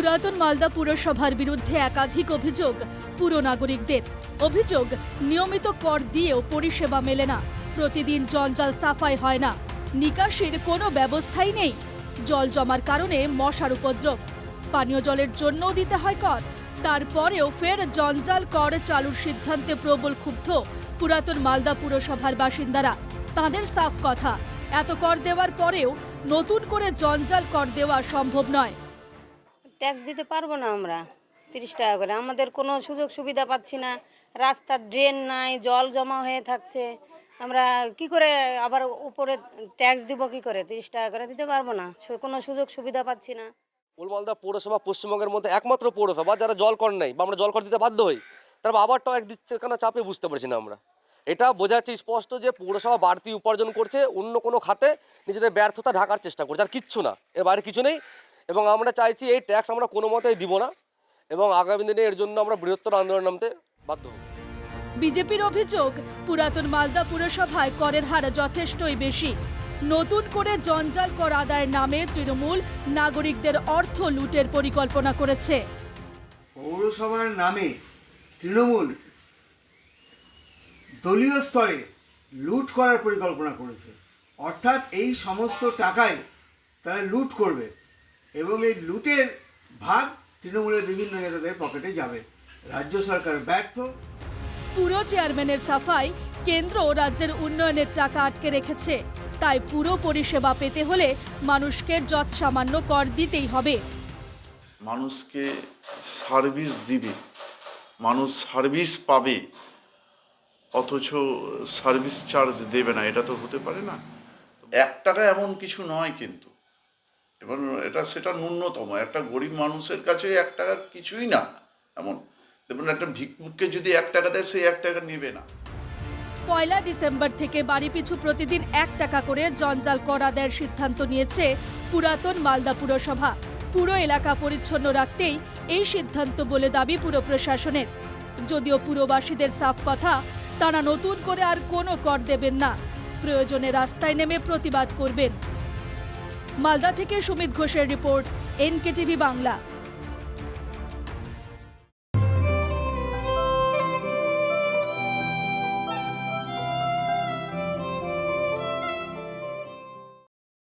পুরাতন মালদা পুরসভার বিরুদ্ধে একাধিক অভিযোগ পুর নাগরিকদের। অভিযোগ নিয়মিত কর দিয়েও পরিষেবা মেলে না। প্রতিদিন জঞ্জাল সাফাই হয় না। নিকাশির কোনো ব্যবস্থাই নেই। জল জমার কারণে মশার উপদ্রব। পানীয় জলের জন্যও দিতে হয় কর। তারপরেও ফের জঞ্জাল কর চালুর সিদ্ধান্তে প্রবল ক্ষুব্ধ পুরাতন মালদা পুরসভার বাসিন্দারা। তাদের সাফ কথা, এত কর দেওয়ার পরেও নতুন করে জঞ্জাল কর দেওয়া সম্ভব নয়। ট্যাক্স দিতে পারব না আমরা। তিরিশ টাকা করে। আমাদের কোনো সুযোগ সুবিধা পাচ্ছি না। রাস্তার ড্রেন নাই, জল জমা হয়ে থাকছে। আমরা কি করে আবার উপরে ট্যাক্স দিব কি করে? তিরিশ টাকা করে দিতে পারব না। কোনো সুযোগ সুবিধা পাচ্ছি না। উলমালদা পৌরসভা পশ্চিমবঙ্গের মধ্যে একমাত্র পৌরসভা, যারা জল কর নেই বা আমরা জল কর দিতে বাধ্য হই তারপর আবার ট্যাক্স দিচ্ছে, কেন চাপে বুঝতে পারছি না আমরা। এটা বোঝা যাচ্ছে স্পষ্ট যে পৌরসভা বাড়তি উপার্জন করছে, অন্য কোনো খাতে নিজেদের ব্যর্থতা ঢাকার চেষ্টা করছে, আর কিচ্ছু না। এর বাইরে কিছু নেই। এবং আমরা চাইছি এই ট্যাক্স আমরা কোনো মতেই দিব না এবং আগামী দিনে এর জন্য আমরা বৃহত্তর আন্দোলন নামতে বাধ্য হব। বিজেপির অভিযোগ পুরাতন মালদা পুরসভায় করের হার যথেষ্টই বেশি। নতুন করে জঞ্জাল কর আদায়ের নামে তৃণমূল নাগরিকদের অর্থ লুটের পরিকল্পনা করেছে। পৌরসভার নামে তৃণমূল দলীয় স্তরে লুট করার পরিকল্পনা করেছে। অর্থাৎ এই সমস্ত টাকায় তারা লুট করবে। এবং এই লুটের ভাগ তৃণমূলের বিভিন্ন নেতাদের পকেটে যাবে। রাজ্য সরকার ব্যর্থ। পুরো চেয়ারম্যানের সাফাই কেন্দ্র রাজ্যের উন্নয়নের টাকা আটকে রেখেছে। তাই পুরো পরিষেবা পেতে হলে মানুষকে যত সামান্য কর দিতেই হবে। মানুষকে সার্ভিস দিবে। মানুষ সার্ভিস পাবে। অথচ সার্ভিস চার্জ দেবে না। এটা তো হতে পারে না। এক টাকা এমন কিছু নয় কিন্তু। এবং এটা সেটা ন্যূনতম। একটা গরিব মানুষের কাছে এক টাকা কিছুই না। এমন। এবং একটা ভিক্ষুককে যদি এক টাকা দেয় সেই এক টাকা নেবে না। পয়লা ডিসেম্বর থেকে বাড়ি পিছু প্রতিদিন এক টাকা করে জঞ্জাল করা আদায়ের সিদ্ধান্ত নিয়েছে পুরাতন মালদা পুরসভা। পুরো এলাকা পরিচ্ছন্ন রাখতেই এই সিদ্ধান্ত বলে দাবি পুর প্রশাসনের। যদিও পুরবাসীদের সাফ কথা, তারা নতুন করে আর কোনো কর দেবেন না। প্রয়োজনে রাস্তায় নেমে প্রতিবাদ করবেন। মালদা থেকে সুমিত ঘোষের রিপোর্ট এনকেটিভি বাংলা।